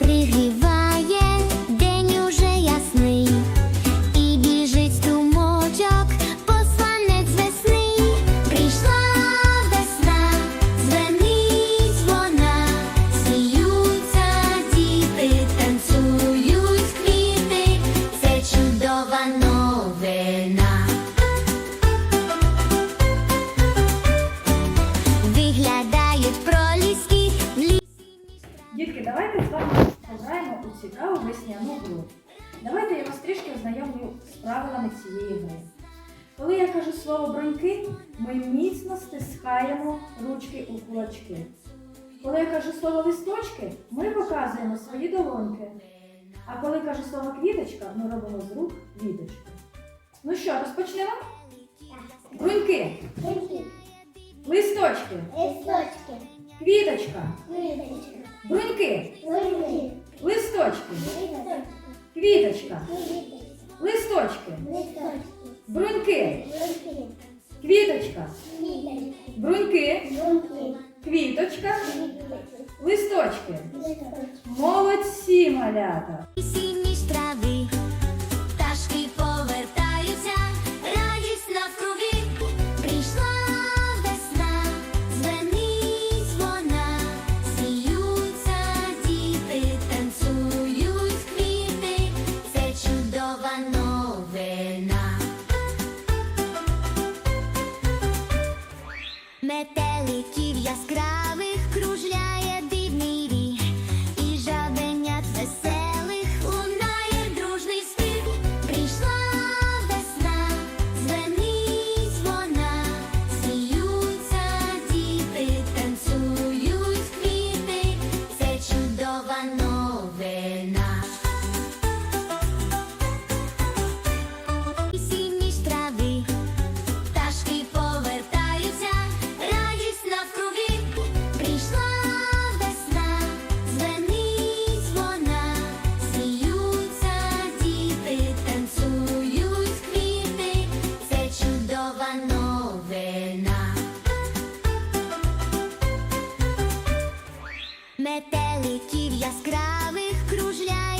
Привіт! цікаву весняну гру. Давайте я вас трішки ознайомлю з правилами цієї гри. Коли я кажу слово броньки, ми міцно стискаємо ручки у кулачки. Коли я кажу слово листочки, ми показуємо свої долоньки. А коли кажу слово квіточка, ми робимо з рук квіточку. Ну що, розпочнемо? Бруньки. Листочки. Листочки. Квіточка. Квіточка, листочки, бруньки, квіточка, бруньки, квіточка, листочки. Молодці, малята! метеликів яскравих кружляє.